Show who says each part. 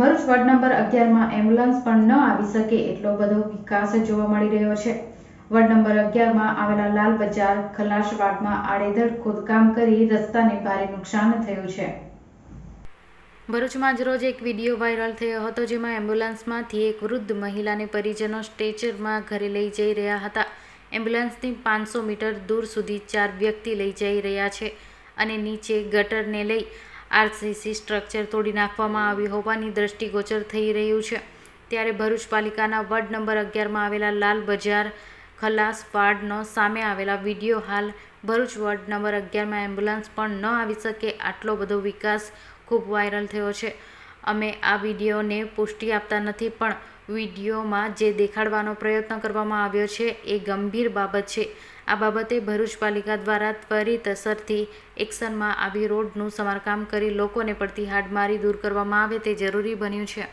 Speaker 1: Bharuch ward number અગિયારમાં ambulance પણ ન આવી શકે એટલો બધો વિકાસ જોવા મળી રહ્યો છે. વોર્ડ નંબર અગિયારમાં આવેલા લાલ બજાર ખલાસવાડમાં આડેધડ ખોદકામ કરી રસ્તાને ભારે નુકસાન થયું છે. ભરૂચમાં જ રોજ એક વીડિયો વાયરલ થયો હતો જેમાં એમ્બ્યુલન્સમાંથી એક વૃદ્ધ મહિલાને પરિજનો સ્ટેચરમાં ઘરે લઈ જઈ રહ્યા હતા. એમ્બ્યુલન્સથી પાંચસો મીટર દૂર સુધી ચાર વ્યક્તિ લઈ જઈ રહ્યા છે અને નીચે ગટરને લઈ આરસીસી સ્ટ્રક્ચર તોડી નાખવામાં આવ્યું હોવાની દ્રષ્ટિગોચર થઈ રહ્યું છે. ત્યારે ભરૂચ પાલિકાના વોર્ડ નંબર અગિયારમાં આવેલા લાલ બજાર ખલાસ વાર્ડનો સામે આવેલા વીડિયો હાલ ભરૂચ વોર્ડ નંબર અગિયારમાં એમ્બ્યુલન્સ પણ ન આવી શકે આટલો બધો વિકાસ ખૂબ વાયરલ થયો છે. અમે આ વિડીયોને પુષ્ટિ આપતા નથી પણ વિડીયોમાં જે દેખાડવાનો પ્રયત્ન કરવામાં આવ્યો છે એ ગંભીર બાબત છે. આ બાબતે ભરૂચ પાલિકા દ્વારા ત્વરિત અસરથી એક્શનમાં આવી રોડનું સમારકામ કરી લોકોને પડતી હાડમારી દૂર કરવામાં આવે તે જરૂરી બન્યું છે.